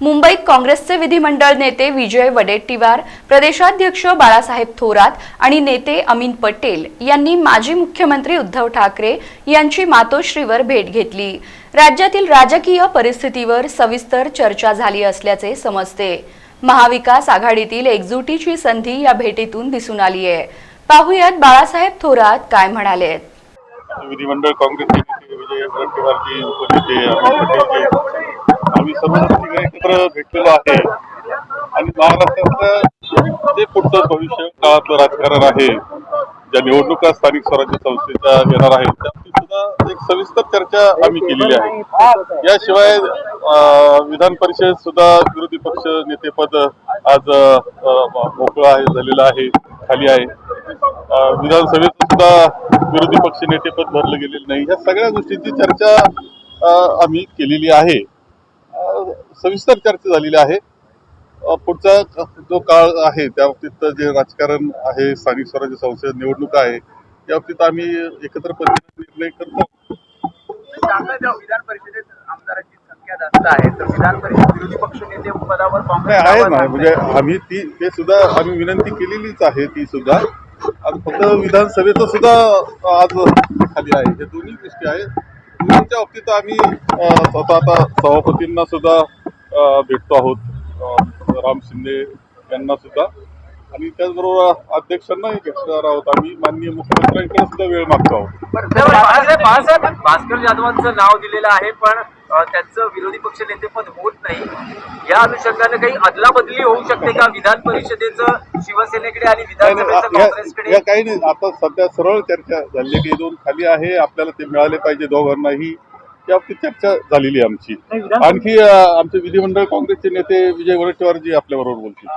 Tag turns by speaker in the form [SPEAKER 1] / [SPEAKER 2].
[SPEAKER 1] मुंबईत काँग्रेसचे विधिमंडळ नेते विजय वडेट्टीवार प्रदेशाध्यक्ष बाळासाहेब थोरात आणि नेते अमीन पटेल यांनी माजी मुख्यमंत्री उद्धव ठाकरे यांची मातोश्रीवर भेट घेतली. राज्यातील राजकीय परिस्थितीवर सविस्तर चर्चा झाली असल्याचे समजते. महाविकास आघाडीतील एकजुटीची संधी या भेटीतून दिसून आली आहे. पाहुयात बाळासाहेब थोरात काय म्हणाले
[SPEAKER 2] विधिमंडळ काँग्रेसचे नेते विजय वडेट्टीवार आम्ही सर्व एकत्र भेटलेलो आहे. आणि महाराष्ट्रातलं जे पुढचं भविष्य काळातलं राजकारण आहे ज्या निवडणुका स्थानिक स्वराज्य संस्थेच्या येणार आहेत त्याची सुद्धा एक सविस्तर चर्चा आम्ही केलेली आहे. याशिवाय विधान परिषद सुद्धा विरोधी पक्ष नेतेपद आज अं, मोकळं आहे झालेलं आहे खाली आहे. विधानसभेत सुद्धा विरोधी पक्ष नेतेपद भरलं गेलेलं नाही. या सगळ्या गोष्टींची चर्चा आम्ही केलेली आहे. सविस्तर चर्चा झालेली आहे. पुढचा जो काळ आहे त्या बाबतीत जे राजकारण आहे स्थानिक स्वराज्य संस्था निवडणुका आहे या बाबतीत आम्ही एकत्र पद्धतीने निर्णय करतो.
[SPEAKER 3] विधान परिषदेत आमदारांची संख्या जास्त आहे तर विधान परिषद विरोधी पक्ष नेते पदावर
[SPEAKER 2] नाही
[SPEAKER 3] काँग्रेस
[SPEAKER 2] आहे
[SPEAKER 3] दावा
[SPEAKER 2] ना. म्हणजे आम्ही ती ते सुद्धा आम्ही विनंती केलेलीच आहे ती सुद्धा. आणि फक्त विधानसभेचं सुद्धा आज खाली आहे. हे दोन्ही गोष्टी आहेत. दोन्हीच्या बाबतीत आम्ही स्वतः आता सभापतींना सुद्धा भेटतो आहोत. राम शिंदे यांना सुद्धा. आणि त्याचबरोबर अध्यक्षांनाही भेटणार आहोत आम्ही माननीय मुख्यमंत्र्यांकडे सुद्धा वेळ मागतो आहोत.
[SPEAKER 3] बाळासाहेब भास्कर जाधवांचं नाव दिलेलं आहे पण अ, त्यांचं विरोधी पक्ष नेतेपद होत नाही. या अनुषंगाने काही अदलाबदली होऊ शकते का? विधान परिषदेचं शिवसेनेकडे आणि
[SPEAKER 2] नाही,
[SPEAKER 3] विधानसभेचं
[SPEAKER 2] नाही, या-
[SPEAKER 3] काँग्रेसकडे?
[SPEAKER 2] या काही नाही. आता सध्या सरळ चर्चा झाली की दोन खाली आहे. आपल्याला ते मिळाले पाहिजे दोघांनाही. या बाबतीत चर्चा झालेली आहे आमची. आणखी अं, आमचे विधिमंडळ काँग्रेसचे नेते विजय वडेट्टीवारजी आपल्या बरोबर बोलतील.